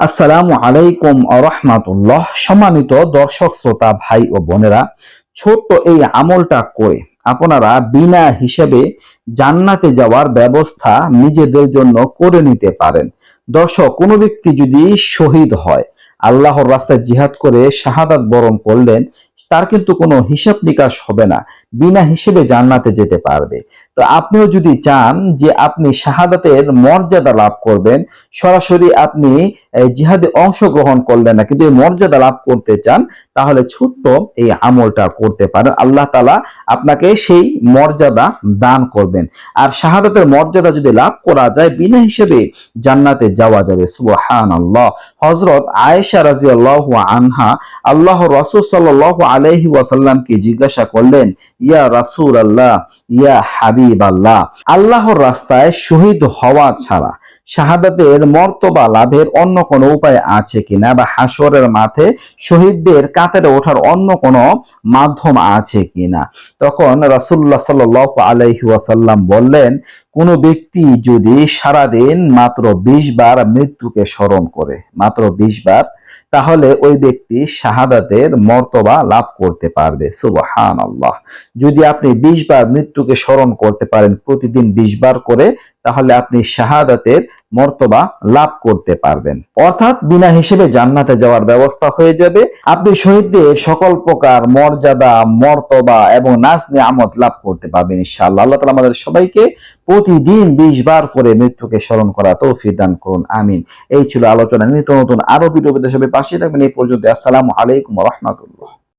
আসসালামু আলাইকুম আরহামাতুল্লাহ। সম্মানিত দর্শক, শ্রোতা, ভাই ও বোনেরা, ছোট্ট এই আমলটা করে আপনারা বিনা হিসেবে জান্নাতে যাওয়ার ব্যবস্থা নিজেদের জন্য করে নিতে পারেন। দর্শক, কোনো ব্যক্তি যদি শহীদ হয়, আল্লাহর রাস্তায় জিহাদ করে শাহাদাত বরণ করলেন তার কিন্তু কোনো হিসাব নিকাশ হবে না, বিনা হিসেবে জান্নাতে যেতে পারবে। তো আপনিও যদি চান যে আপনি শাহাদাতের মর্যাদা লাভ করবেন, সরাসরি আপনি জিহাদে অংশগ্রহণ করলেন না, কিন্তু এই মর্যাদা লাভ করতে চান, তাহলে ছোট্ট এই আমলটা করতে পারেন। আল্লাহ তালা আপনাকে সেই মর্যাদা দান করবেন। আর শাহাদাতের মর্যাদা যদি লাভ করা যায়, বিনা হিসেবে জান্নাতে যাওয়া যাবে। সুবহান আল্লাহ হজরত আয়েশা রাজি আল্লাহ আনহা আল্লাহ রসুল সাল্লাহ আলহি ওয়াসাল্লামকে জিজ্ঞাসা করলেন, ইয়া রাসূল আল্লাহ ইয়া হাবিব আল্লাহ আল্লাহর রাস্তায় শহীদ হওয়া ছাড়া শাহাদাতের মর্তবা লাভের অন্য কোনো উপায় আছে কিনা বা হাসরের মাঠে শহীদদের কাতারে ওঠার অন্য কোনো মাধ্যম আছে কিনা? তখন রাসূলুল্লাহ সাল্লাল্লাহু আলাইহি ওয়াসাল্লাম বললেন কোন ব্যক্তি যদি সারাদিন মাত্র বিশ বার মৃত্যুকে স্মরণ করে, মাত্র বিশ বার, তাহলে ওই ব্যক্তি শাহাদাতের মর্তবা লাভ করতে পারবে। সুবহান আল্লাহ যদি আপনি বিশ বার মৃত্যুকে স্মরণ করতে পারেন, প্রতিদিন বিশ বার করে, তাহলে আপনি শাহাদাতের মর্তবা লাভ করতে পারবেন। অর্থাৎ বিনা হিসেবে জান্নাতে যাওয়ার ব্যবস্থা হয়ে যাবে। আপনি শহীদদের সকল প্রকার মর্যাদা, মর্তবা এবং নাজ নিয়ামত লাভ করতে পারবেন ইনশাআল্লাহ। আল্লাহ তালা আমাদের সবাইকে প্রতিদিন বিশ বার করে মৃত্যুকে স্মরণ করা তৌফিক দান করুন, আমিন। এই ছিল আলোচনা নিত্য নতুন আরও ভিডিও সবাই পাশে থাকবেন। এই পর্যন্ত, আসসালামু আলাইকুম রহমতুল্লাহ।